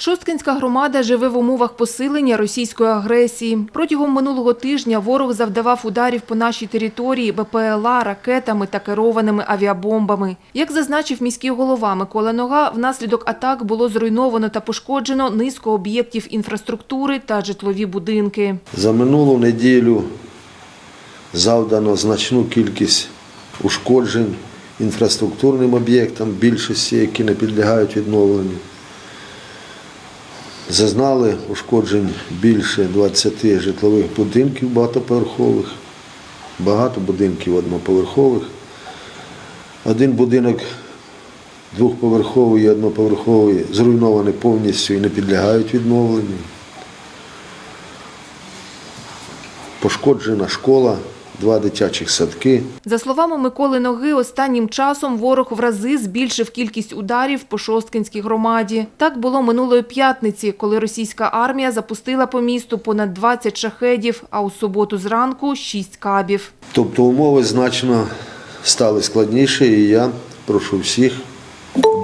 Шосткинська громада живе в умовах посилення російської агресії. Протягом минулого тижня ворог завдавав ударів по нашій території БПЛА, ракетами та керованими авіабомбами. Як зазначив міський голова Микола Нога, внаслідок атак було зруйновано та пошкоджено низку об'єктів інфраструктури та житлові будинки. За минулу неділю завдано значну кількість ушкоджень інфраструктурним об'єктам, більшості, які не підлягають відновленню. Зазнали ушкоджень більше 20 житлових будинків багатоповерхових, багато будинків одноповерхових. Один будинок двохповерховий і одноповерховий зруйнований повністю і не підлягають відновленню. Пошкоджена школа, два дитячих садки. За словами Миколи Ноги, останнім часом ворог в рази збільшив кількість ударів по Шосткинській громаді. Так було минулої п'ятниці, коли російська армія запустила по місту понад 20 шахедів, а у суботу зранку – 6 кабів. Тобто умови значно стали складніші, і я прошу всіх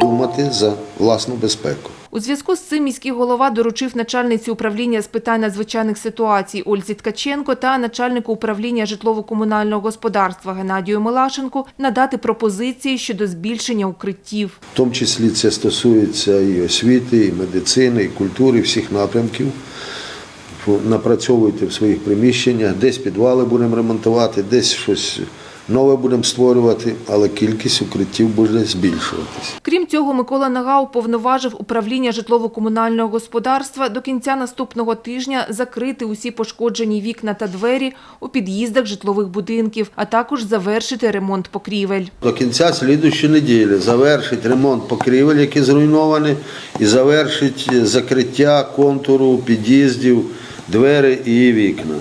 думати за власну безпеку. У зв'язку з цим міський голова доручив начальниці управління з питань надзвичайних ситуацій Ользі Ткаченко та начальнику управління житлово-комунального господарства Геннадію Милашенку надати пропозиції щодо збільшення укриттів. В тому числі це стосується і освіти, і медицини, і культури, всіх напрямків. Напрацьовуйте в своїх приміщеннях, десь підвали будемо ремонтувати, десь щось нове будемо створювати, але кількість укриттів буде збільшуватися. Крім цього, Микола Нага уповноважив управління житлово-комунального господарства до кінця наступного тижня закрити усі пошкоджені вікна та двері у під'їздах житлових будинків, а також завершити ремонт покрівель. До кінця слідущої неділі завершить ремонт покрівель, які зруйновані, і завершить закриття контуру під'їздів, двері і вікна.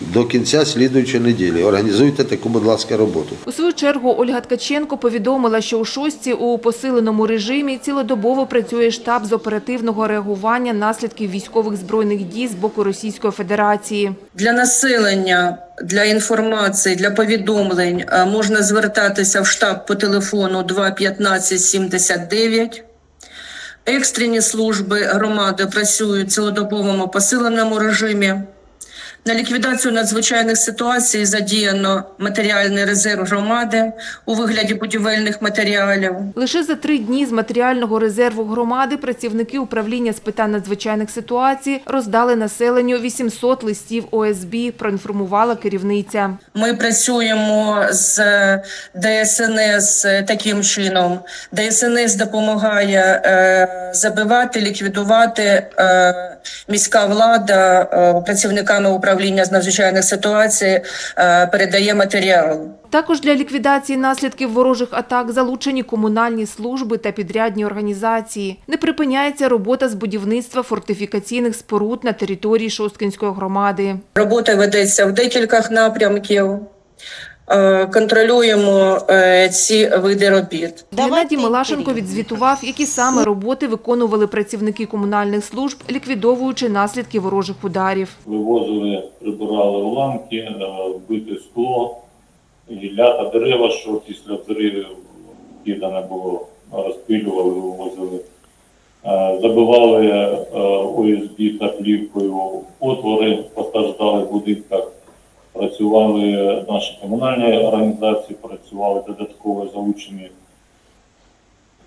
До кінця слідуючої неділі. Організуйте таку, будь ласка, роботу. У свою чергу Ольга Ткаченко повідомила, що у шостці у посиленому режимі цілодобово працює штаб з оперативного реагування наслідків військових збройних дій з боку Російської Федерації. Для населення, для інформації, для повідомлень е, можна звертатися в штаб по телефону 215 79. Екстрені служби громади працюють в цілодобовому посиленому режимі. На ліквідацію надзвичайних ситуацій задіяно матеріальний резерв громади у вигляді будівельних матеріалів. Лише за три дні з матеріального резерву громади працівники управління з питань надзвичайних ситуацій роздали населенню 800 листів ОСБ, проінформувала керівниця. Ми працюємо з ДСНС таким чином. ДСНС допомагає е, забивати, ліквідувати е, міська влада е, працівниками управління з надзвичайних ситуацій е, передає матеріал. Також для ліквідації наслідків ворожих атак залучені комунальні служби та підрядні організації. Не припиняється робота з будівництва фортифікаційних споруд на території Шосткинської громади. Робота ведеться в декількох напрямків. Е, Контролюємо е, ці види робіт. Геннадій Милашенко відзвітував, які саме роботи виконували працівники комунальних служб, ліквідовуючи наслідки ворожих ударів. вивозили, прибирали уламки, е, вбите скло, гілля та дерева, що після взривів кидане було, розпилювали, вивозили. Забивали ОСБ та плівкою отвори в будинках. Працювали наші комунальні організації, працювали додатково залучені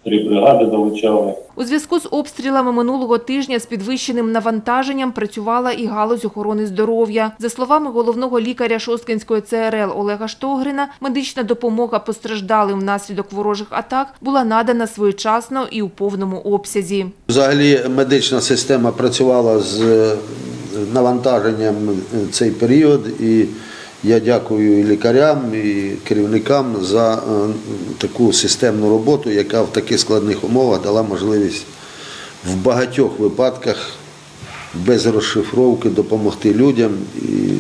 три бригади залучали. У зв'язку з обстрілами минулого тижня з підвищеним навантаженням працювала і галузь охорони здоров'я. За словами головного лікаря Шосткинської ЦРЛ Олега Штогрина, медична допомога постраждалим внаслідок ворожих атак була надана своєчасно і у повному обсязі. Взагалі медична система працювала з навантаженням е, цей період, і я дякую і лікарям, і керівникам за е, таку системну роботу, яка в таких складних умовах дала можливість в багатьох випадках без розшифровки допомогти людям і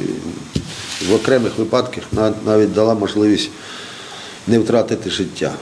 в окремих випадках навіть дала можливість не втратити життя.